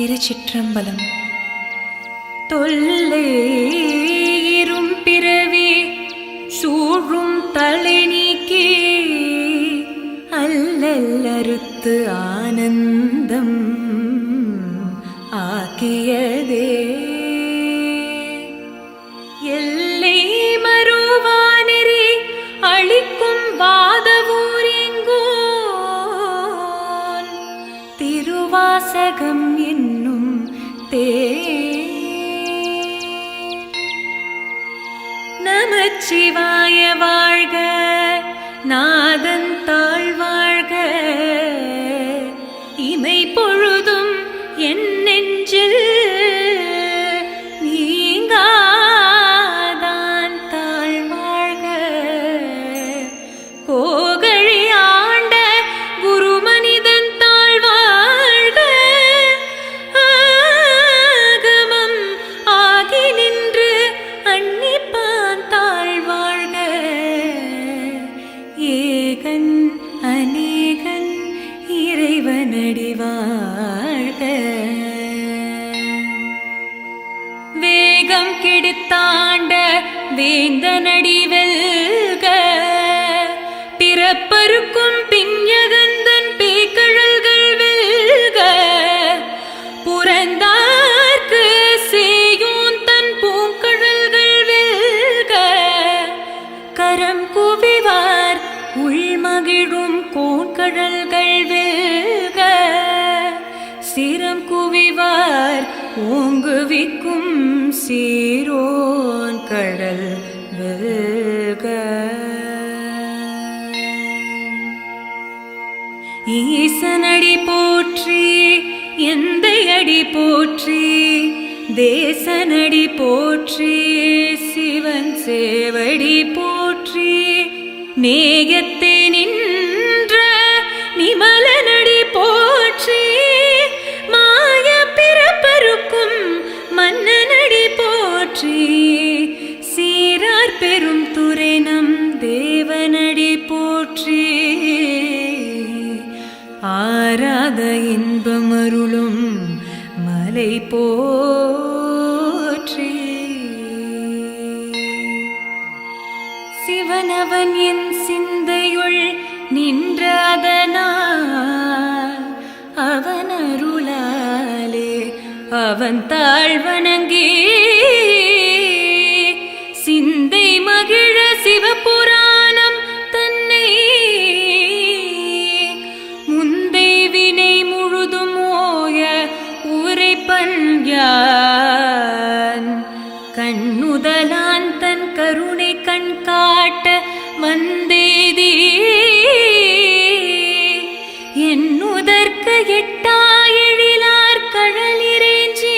திருச்சிற்றம்பலம். தொல்லை இரும் பிறவி சூழும் தலை நீக்கி. அல்லல்லறுத்து ஆனந்தம் ஆக்கியதே. ನಾದಂತ அடி போற்றி தேசனடி போற்றி சிவன் சேவடி போற்றி நேயத்தே நின் சிவனவன் என் சிந்தையுள் நின்ற அதனால் அவன் அருளாலே அவன் தாழ்வணங்கே சிந்தை மகிழ சிவபுராணம் தன்னை முந்தை வினை முழுதும் ஓய உரைப்பன் யான் கண்ணுதலான் தன் கருணை கண் காட்ட வந்தேதே. என்னுதற்கு எட்டாயிழிலார் கழலிறைஞ்சி.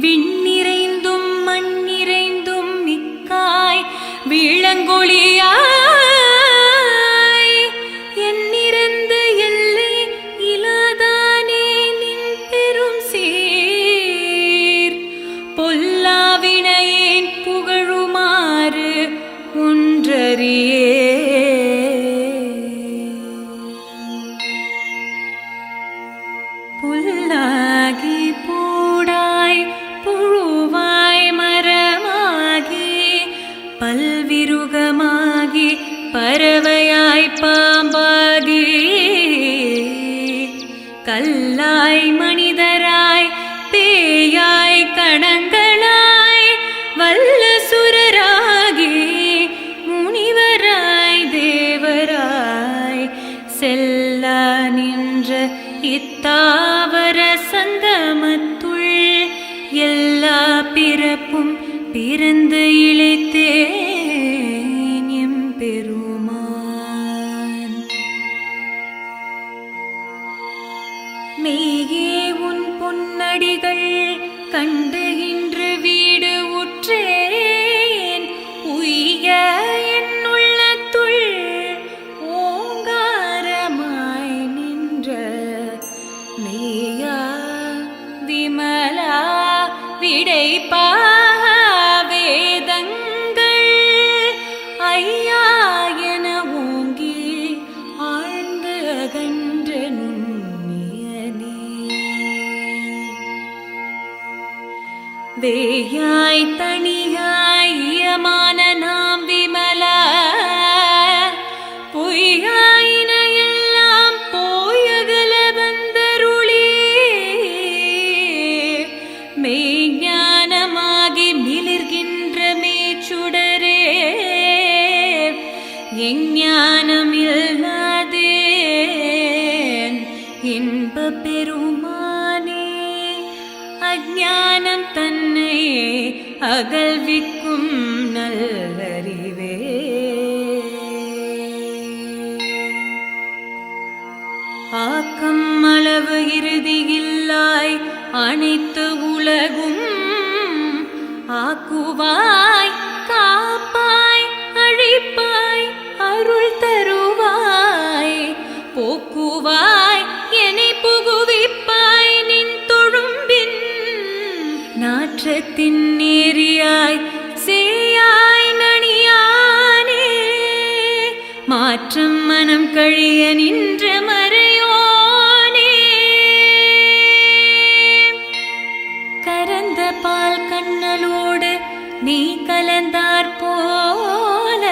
விண்ணிறைந்தும் மண்ணிறைந்தும் மிக்காய் விளங்கொழியாய் செல்ல நின்ற இத்தா வேயாய் தனியாய் இயமான அகல்விக்கும் நல்லறிவே. ஆக்கம் அளவு இறுதியில்லாய் அனைத்து உலகும் ஆக்குவாய் மாற்றம் மனம் கழிய நின்ற மறையோனே. கரந்த பால் கண்ணலோடு நீ கலந்தார் போல.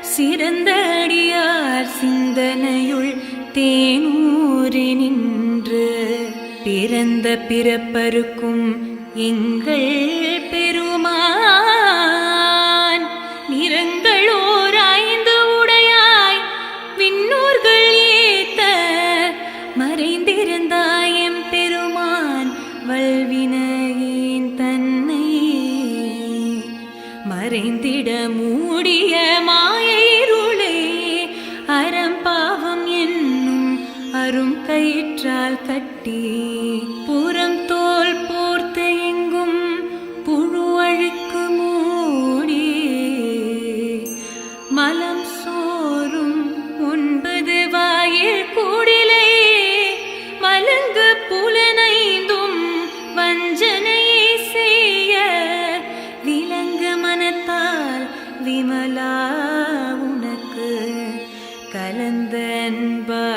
சிறந்த அடியார் சிந்தனையுள் தேனூரி நின்று. பிறந்த பிறப்பருக்கும் எங்கள் பெருமா கட்டி புறம் தோல் போர்த்து எங்கும் புழு அழுக்கு மூடி. மலம் சோறும் ஒன்பது வாயில் கூடிலே. மலங்கு புலனைந்தும் வஞ்சனையை செய்ய. விலங்கு மனத்தால் விமலா உனக்கு கலந்த அன்பாகி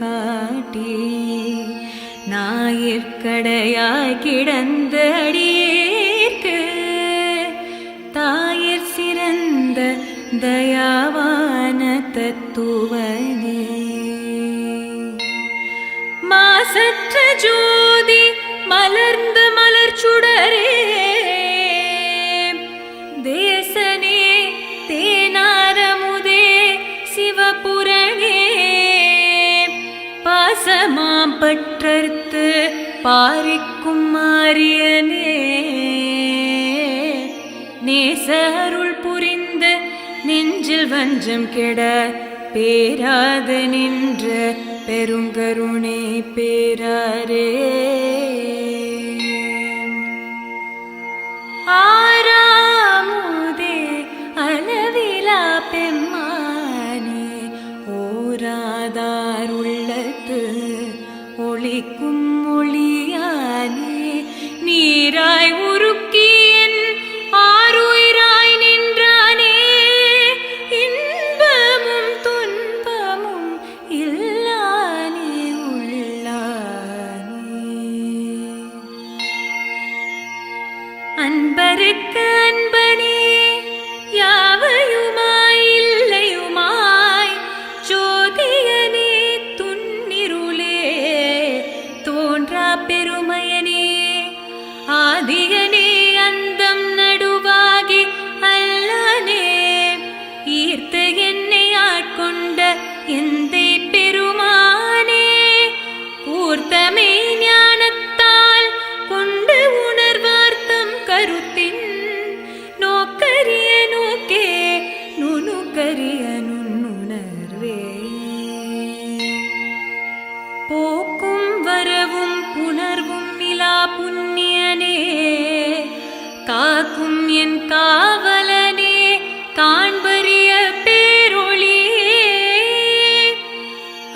காட்டி ஞாயிற்கடையாய் கிடந்த பாசமாம் பாரிக்கும் மாரியனே. நேச அருள் புரிந்து நெஞ்சில் வஞ்சம் கெட பேராது நின்ற பெருங்கருணை பேராரே பெருமையனே ஆதியனே அந்தம் நடுவாகி அல்லானே ஈர்த்து என்னை ஆட்கொண்ட எந்த பெருமானே கூர்த்தமே ஞானத்தால் கொண்டு உணர்வார்த்தம் கருத்தின் நோக்கரிய நோக்கே நுணுக்கரிய நுண்ணுணர்வே போக்கு புண்ணியனே காக்கும் என் காவலனே காண்பறிய பேரொழியே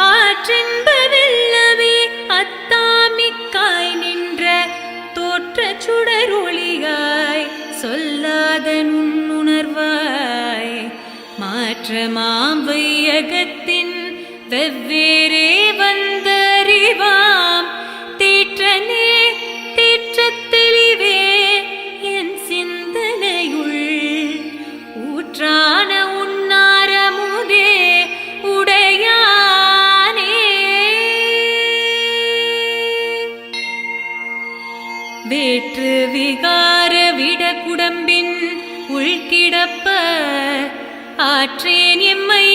ஆற்றின்ப வெள்ளமே அத்தாமிக்காய் நின்ற தோற்ற சுடரொழியாய் சொல்லாத நுண்ணுணர்வாய் மாற்றமாம் வையகத்தின் வெவ்வேறு உள்கிடப்ப. ஆற்றேன் எம்மை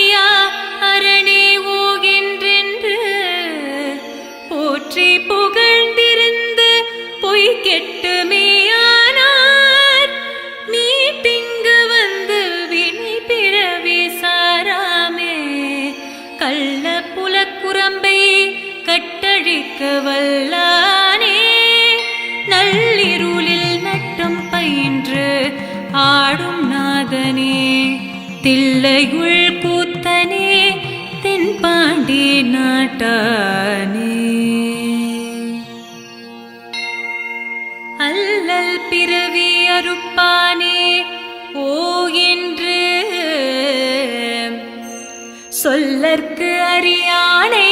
அல்லல் பிறவி அறுப்பானே ஓ என்று சொல்லற்கு அறியானை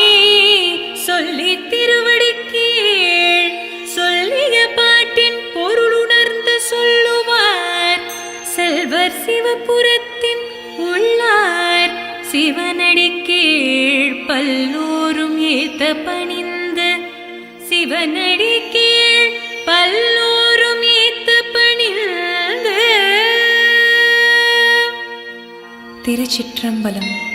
சொல்லி திருவடி கீழ் சொல்லிய பாட்டின் பொருளுணர்ந்து சொல்லுவார். செல்வர் சிவபுரத்தின் உள்ளார் சிவனடி கீழ் ஏத்த பணிந்த சிவனடி கீழ் பல்லோரும் ஏத்த பணிந்த. திருச்சிற்றம்பலம்.